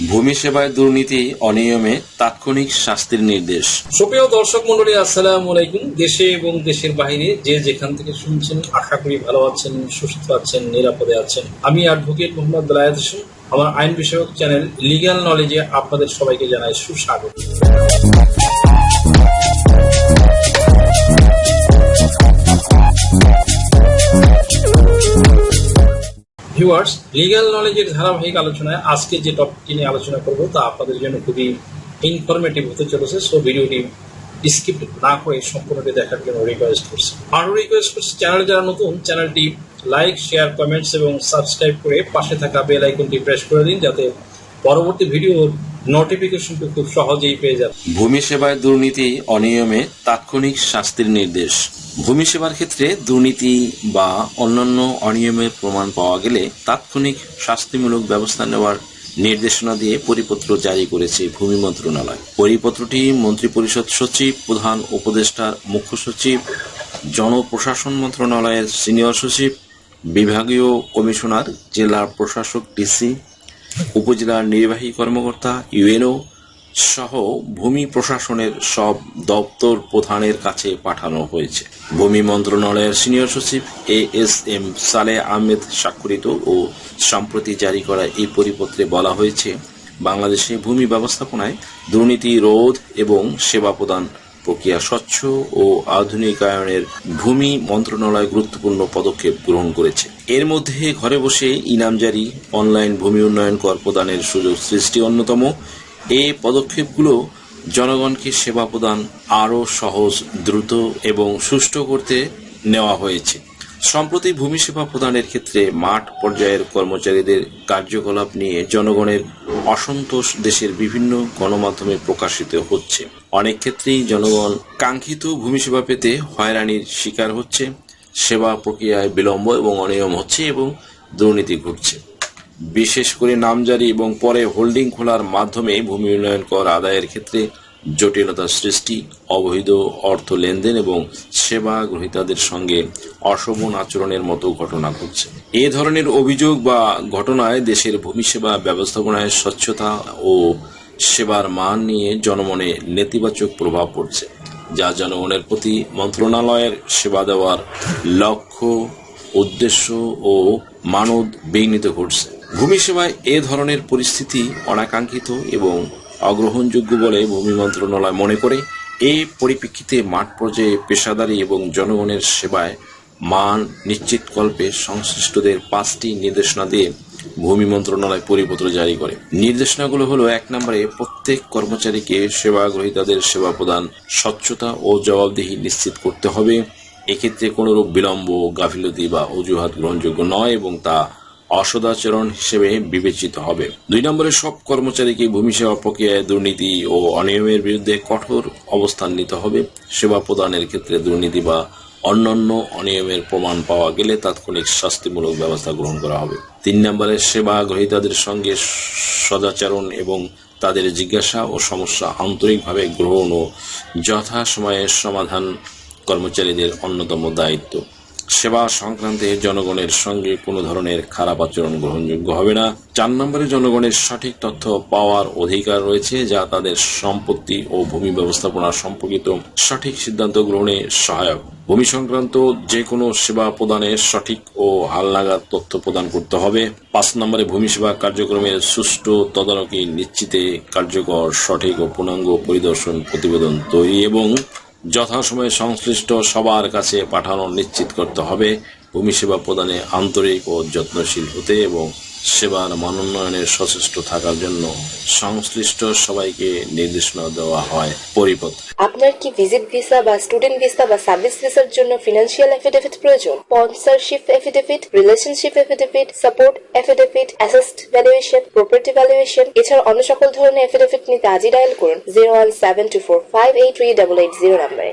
ভূমি সেবায় দুর্নীতি, অনিয়মে তাৎক্ষণিক শাস্তির নির্দেশ। সুপ্রিয় দর্শক মন্ডলী আসসালাম আলাইকুম। দেশে এবং দেশের বাইরে যে যেখান থেকে শুনছেন, আশা করি ভালো আছেন, সুস্থ আছেন, নিরাপদে আছেন। আমি অ্যাডভোকেট মোহাম্মদ বেলায়েত হোসেন। আমার আইন বিষয়ক চ্যানেল লিগ্যাল নলেজে আপনাদের সবাইকে জানাই সুস্বাগত। ভিউয়ার্স লিগ্যাল নলেজের ধারাবাহিক আলোচনায় আজকে যে টপিকটি নিয়ে আলোচনা করব, তা আপনাদের জন্য খুবই ইনফরমেটিভ হতে চলেছে। সো ভিডিওটি স্কিপ না করে সম্পূর্ণটি দেখার জন্য রিকোয়েস্ট করছি। আরও রিকোয়েস্ট করছি চ্যানেলে যারা নতুন চ্যানেলটি লাইক শেয়ার কমেন্টস এবং সাবস্ক্রাইব করে পাশে থাকা বেল আইকনটি প্রেস করে দিন, যাতে পরবর্তী ভিডিওর নোটিফিকেশনটি খুব সহজেই পেয়ে যান ভূমি সেবায় দুর্নীতি অনিয়মে তাৎক্ষণিক শাস্তির নির্দেশ। ভূমি সেবার ক্ষেত্রে দুর্নীতি বা অন্যান্য অনিয়মের প্রমাণ পাওয়া গেলে তাৎক্ষণিক শাস্তিমূলক ব্যবস্থা নেওয়ার নির্দেশনা দিয়ে পরিপত্র জারি করেছে ভূমি মন্ত্রণালয়। পরিপত্রটি মন্ত্রিপরিষদ সচিব, প্রধান উপদেষ্টা মুখ্য সচিব, জনপ্রশাসন মন্ত্রণালয়ের সিনিয়র সচিব, বিভাগীয় কমিশনার, জেলা প্রশাসক, ডিসি উপজেলার নির্বাহী কর্মকর্তা, ইউএনও সহ ভূমি প্রশাসনের সব দপ্তর প্রধানের কাছে পাঠানো হয়েছে। ভূমি মন্ত্রণালয়ের সিনিয়র সচিব এ এস এম সালে আহমেদ স্বাক্ষরিত ও সম্প্রতি জারি করা এই পরিপত্রে বলা হয়েছে, বাংলাদেশে ভূমি ব্যবস্থাপনায় দুর্নীতি, রোধ এবং সেবা প্রদান প্রক্রিয়া স্বচ্ছ ও আধুনিকায়নের ভূমি মন্ত্রণালয় গুরুত্বপূর্ণ পদক্ষেপ গ্রহণ করেছে। এর মধ্যে ঘরে বসে ইনামজারি, অনলাইন ভূমি উন্নয়ন কর প্রদানের সুযোগ সৃষ্টি অন্যতম। এ পদক্ষেপগুলো জনগণকে সেবা প্রদান আরও সহজ, দ্রুত এবং সুষ্ঠু করতে নেওয়া হয়েছে। সম্প্রতি ভূমি সেবা প্রদানের ক্ষেত্রে মাঠ পর্যায়ের কর্মচারীদের কার্যকলাপ নিয়ে জনগণের অসন্তোষ দেশের বিভিন্ন গণমাধ্যমে প্রকাশিত হচ্ছে। অনেক ক্ষেত্রেই জনগণ কাঙ্ক্ষিত ভূমি সেবা পেতে হয়রানির শিকার হচ্ছে, সেবা প্রক্রিয়ায় বিলম্ব এবং অনিয়ম হচ্ছে এবং দুর্নীতি ঘটছে। বিশেষ করে নামজারি এবং পরে হোল্ডিং খোলার মাধ্যমে ভূমি উন্নয়ন কর আদায়ের ক্ষেত্রে জটিলতা সৃষ্টি, অবৈধ অর্থ লেনদেন এবং সেবা গ্রহীতাদের সঙ্গে অশোভন আচরণের মতো ঘটনা ঘটছে। এ ধরনের অভিযোগ বা ঘটনায় দেশের ভূমি সেবা ব্যবস্থাপনায় স্বচ্ছতা ও সেবার মান নিয়ে জনমনে নেতিবাচক প্রভাব পড়ছে, যা জনগণের প্রতি মন্ত্রণালয়ের সেবা দেওয়ার লক্ষ্য, উদ্দেশ্য ও মানদ বিঘ্নিত ঘটছে। ভূমি সেবায় এ ধরনের পরিস্থিতি অনাকাঙ্ক্ষিত এবং অগ্রহণযোগ্য বলে ভূমি মন্ত্রণালয় মনে করে এই পরিপ্রেক্ষিতে মাঠ পর্যায়ে পেশাদারী এবং জনগণের সেবায় মান নিশ্চিতকল্পে সংশ্লিষ্টদের পাঁচটি নির্দেশনা দিয়ে ভূমি মন্ত্রণালয় পরিপত্র জারি করে। নির্দেশনাগুলো হলো, এক নম্বরে, প্রত্যেক কর্মচারীকে সেবা গ্রহীতাদের সেবা প্রদান স্বচ্ছতা ও জবাবদিহি নিশ্চিত করতে হবে। এক্ষেত্রে কোনোরূপ বিলম্ব, গাফিলতি বা অজুহাত গ্রহণযোগ্য নয় এবং তা অসদাচরণ হিসেবে বিবেচিত হবে। দুই নম্বরে, সব কর্মচারীকে ভূমি সেবা প্রক্রিয়ায় দুর্নীতি ও অনিয়মের বিরুদ্ধে কঠোর অবস্থান নিতে হবে। সেবা প্রদানের ক্ষেত্রে দুর্নীতি বা অন্যান্য অনিয়মের প্রমাণ পাওয়া গেলে তাৎক্ষণিক শাস্তিমূলক ব্যবস্থা গ্রহণ করা হবে। তিন নম্বরে সেবা গ্রহীতাদের সঙ্গে সদাচরণ এবং তাদের জিজ্ঞাসা ও সমস্যা আন্তরিকভাবে গ্রহণ ও যথাসময়ে সমাধান কর্মচারীদের অন্যতম দায়িত্ব। সেবা সংক্রান্তে জনগণের সঙ্গে কোনো ধরনের খারাপ আচরণ গ্রহণযোগ্য হবে না। চার নম্বরে জনগণের সঠিক তথ্য পাওয়ার অধিকার রয়েছে, যা তাদের সম্পত্তি ও ভূমি ব্যবস্থাপনা সম্পর্কিত সঠিক সিদ্ধান্ত গ্রহণে সহায়ক। ভূমি সংক্রান্ত যে কোনো সেবা প্রদানে সঠিক ও হালনাগাদ তথ্য প্রদান করতে হবে। পাঁচ নম্বরে ভূমি সেবা কার্যক্রমের সুষ্ঠু তদারকি নিশ্চিতে কার্যকর সঠিক ও পূর্ণাঙ্গ পরিদর্শন প্রতিবেদন তৈরি এবং যথাসময়ে সংশ্লিষ্ট সবার কাছে পাঠানো নিশ্চিত করতে হবে। ভূমি সেবা প্রদানে আন্তরিক ও যত্নশীল হতে এবং সেবার মানোন্নয়নে সচেষ্ট থাকার জন্য সংশ্লিষ্ট সবাইকে নির্দেশনা দেওয়া হয় পরিপত্রে। আপনার কি ভিজিট ভিসা বা স্টুডেন্ট ভিসা বা সার্ভিস ভিসার জন্য ফিনান্সিয়াল এফিডেভিট প্রয়োজন? Sponsorship affidavit relationship affidavit support affidavit asset valuation property valuation এছাড়া অন্য সকল ধরনের এফিডেভিট নিতে আজই ডায়াল করুন। Zero one seven two four five eight three double eight zero নাম্বারে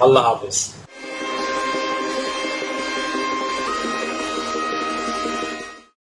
الله حافظ.